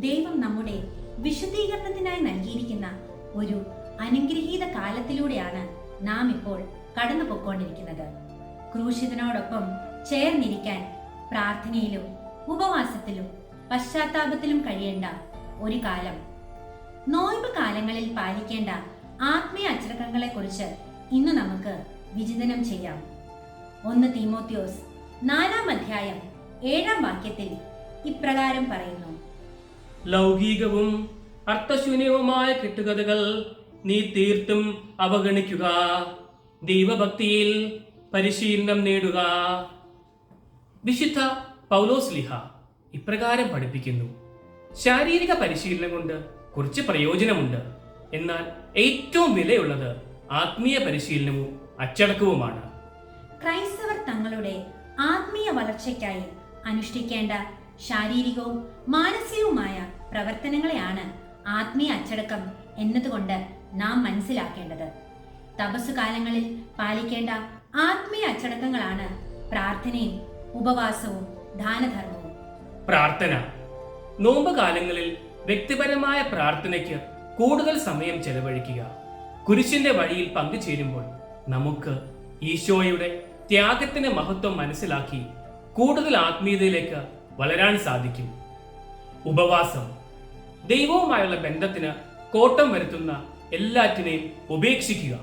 ദൈവം നമ്മുടെ വിശുദ്ധീകരണത്തിനായി നൽകിയിരിക്കുന്ന ഒരു അനുഗ്രഹീത കാലത്തിലൂടെയാണ് നാം ഇപ്പോൾ കടന്നു പൊക്കോണ്ടിരിക്കുന്നത് ക്രൂശിതനോടൊപ്പം ചേർന്നിരിക്കാൻ പ്രാർത്ഥനയിലും ഉപവാസത്തിലും പശ്ചാത്താപത്തിലും കഴിയേണ്ട ഒരു കാലം. നോയമ്പ് കാലങ്ങളിൽ പാലിക്കേണ്ട ആത്മീയ അച്ചടക്കങ്ങളെ കുറിച്ച് ഇന്ന് നമുക്ക് വിചിന്തനം ചെയ്യാം. ഒന്ന് തീമോത്യോസ് നാലാം അധ്യായം ഏഴാം വാക്യത്തിൽ ഇപ്രകാരം പറയുന്നു. ലൗകികവും അർത്ഥശൂന്യവുമായ കെട്ടുകഥകൾ നീ തീർത്തും അവഗണിക്കുക. ദൈവഭക്തിയിൽ പരിശീലനം നേടുക. വിശുദ്ധ പൗലോസ് ലിഹ ഇപ്രകാരം പഠിപ്പിക്കുന്നു. ശാരീരിക പരിശീലനം കൊണ്ട് കുറച്ച് പ്രയോജനമുണ്ട്. എന്നാൽ ഏറ്റവും വിലയുള്ളത് ആത്മീയ പരിശീലനവും അച്ചടക്കവുമാണ്. ക്രൈസ്തവർ തങ്ങളുടെ ആത്മീയ വളർച്ചയ്ക്കായി അനുഷ്ഠിക്കേണ്ട ശാരീരികവും മാനസികവുമായ പ്രവർത്തനങ്ങളെയാണ് ആത്മീയ അച്ചടക്കം എന്നതുകൊണ്ട് നാം മനസ്സിലാക്കേണ്ടത്. തപസ്സു കാലങ്ങളിൽ പാലിക്കേണ്ട ആത്മീയ അച്ചടക്കങ്ങളാണ് പ്രാർത്ഥനയും ഉപവാസവും ദാനധർമ്മവും. പ്രാർത്ഥന. നോമ്പ് കാലങ്ങളിൽ വ്യക്തിപരമായ പ്രാർത്ഥനയ്ക്ക് കൂടുതൽ സമയം ചെലവഴിക്കുക. കുരിശിന്റെ വഴിയിൽ പങ്കുചേരുമ്പോൾ നമുക്ക് ഈശോയുടെ ത്യാഗത്തിന്റെ മഹത്വം മനസ്സിലാക്കി കൂടുതൽ ആത്മീയതയിലേക്ക് വളരാൻ സാധിക്കും. ഉപവാസം. ദൈവവുമായുള്ള ബന്ധത്തിന് കോട്ടം വരുത്തുന്ന എല്ലാറ്റിനെയും ഉപേക്ഷിക്കുക.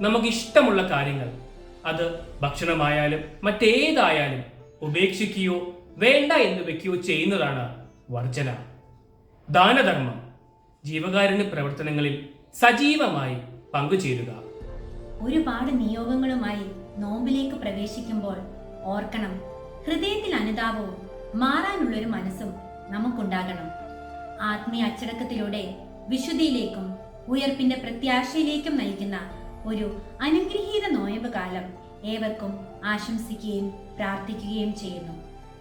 നമുക്ക് ഇഷ്ടമുള്ള കാര്യങ്ങൾ അത് ഭക്ഷണമായാലും മറ്റേതായാലും ഉപേക്ഷിക്കുകയോ വേണ്ട എന്ന് വെക്കുകയോ ചെയ്യുന്നതാണ് വർജന. ദാനധർമ്മം. ജീവകാരുണ്യ പ്രവർത്തനങ്ങളിൽ സജീവമായി പങ്കുചേരുക. ഒരുപാട് നിയോഗങ്ങളുമായി നോമ്പിലേക്ക് പ്രവേശിക്കുമ്പോൾ ഓർക്കണം ഹൃദയത്തിൽ അനുതാപവും മാറാനുള്ളൊരു മനസ്സും നമുക്കുണ്ടാകണം. ആത്മീയ അച്ചടക്കത്തിലൂടെ വിശുദ്ധിയിലേക്കും ഉയർപ്പിന്റെ പ്രത്യാശയിലേക്കും നയിക്കുന്ന ഒരു അനുഗ്രഹീത നോയമ്പ് കാലം ഏവർക്കും ആശംസിക്കുകയും പ്രാർത്ഥിക്കുകയും ചെയ്യുന്നു.